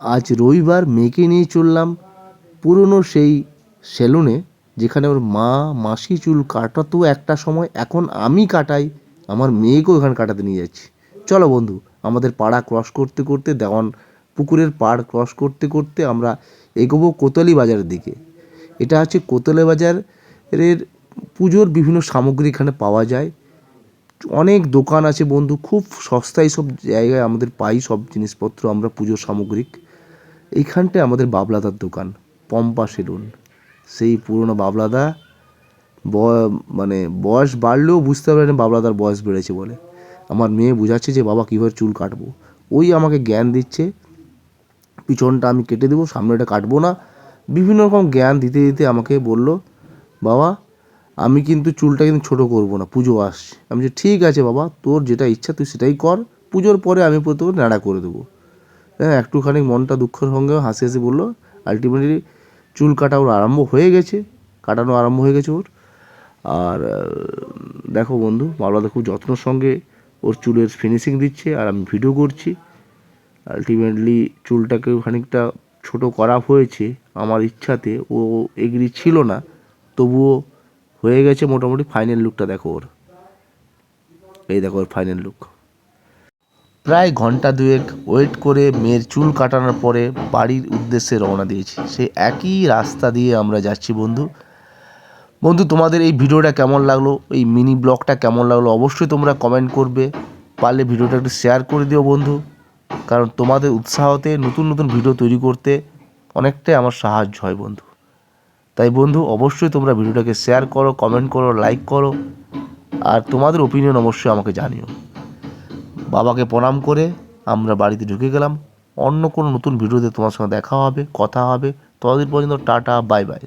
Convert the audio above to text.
আজ রবিবার মেয়েকে নিয়ে চললাম পুরনো সেই সেলুনে, যেখানে ওর মা, মাসি চুল কাটাতো একটা সময়, এখন আমি কাটাই, আমার মেয়েকেও এখানে কাটাতে নিয়ে যাচ্ছি। চলো বন্ধু, আমাদের পাড়া ক্রস করতে করতে, দেওয়ান পুকুরের পাড় ক্রস করতে করতে আমরা এগোবো কোতালি বাজারের দিকে। এটা হচ্ছে কোতলে বাজারের পুজোর বিভিন্ন সামগ্রী এখানে পাওয়া যায়। অনেক দোকান আছে বন্ধু, খুব সস্তায় সব জায়গায় আমাদের পাই সব জিনিসপত্র, আমরা পুজোর সামগ্রিক। এইখানটায় আমাদের বাবলাদার দোকান, পম্পা সেলুন। সেই পুরনো বাবলাদা ব- মানে বয়স বাড়লেও বুঝতে পারে না বাবলাদার বয়স বেড়েছে বলে। আমার মেয়ে বুঝাচ্ছে যে, বাবা, কীভাবে চুল কাটবো? ওই আমাকে জ্ঞান দিচ্ছে, পিছনটা আমি কেটে দেবো, সামনেটা কাটবো না। বিভিন্ন রকম জ্ঞান দিতে দিতে আমাকে বলল, বাবা, আমি কিন্তু চুলটা কিন্তু ছোটো করব না, পুজো আসছে। আমি যে ঠিক আছে বাবা, তোর যেটা ইচ্ছা তুই সেটাই কর, পুজোর পরে আমি তোকে নাড়া করে দেবো। হ্যাঁ একটুখানি মনটা দুঃখের সঙ্গে হাসি হাসি বলল আলটিমেটলি চুল কাটা ওর আরম্ভ হয়ে গেছে, কাটানো আরম্ভ হয়ে গেছে ওর। আর দেখো বন্ধু বাবলাদা খুব যত্নর সঙ্গে ওর চুলের ফিনিশিং দিচ্ছে আর আমি ভিডিও করছি। আলটিমেটলি চুলটাকে খানিকটা ছোট করা হয়েছে আমার ইচ্ছাতে, ও এগ্রি ছিল না, তবুও হয়ে গেছে মোটামুটি ফাইনাল লুকটা দেখো ওর। এই দেখো ওর ফাইনাল লুক প্রায় ঘণ্টা দুয়েক ওয়েট করে মেয়ের চুল কাটানোর পরে বাড়ির উদ্দেশ্যে রওনা দিয়েছি। সেই একই রাস্তা দিয়ে আমরা যাচ্ছি, বন্ধু। বন্ধু, তোমাদের এই ভিডিওটা কেমন লাগল? এই মিনি ব্লগটা কেমন লাগল? অবশ্যই তোমরা কমেন্ট করবে। পারলে ভিডিওটা একটু শেয়ার করে দিও, বন্ধু। কারণ তোমাদের উৎসাহতে নতুন নতুন ভিডিও তৈরি করতে অনেকটাই আমার সাহায্য হয়, বন্ধু। তাই, বন্ধু, অবশ্যই তোমরা ভিডিওটাকে শেয়ার করো, কমেন্ট করো, লাইক করো। আর তোমাদের ওপিনিয়ন অবশ্যই আমাকে জানিও। বাবাকে প্রণাম করে আমরা বাড়িতে ঢুকে গেলাম। অন্য কোনো নতুন ভিডিওতে তোমার সঙ্গে দেখা হবে, কথা হবে। ততদিন পর্যন্ত টাটা, বাই বাই।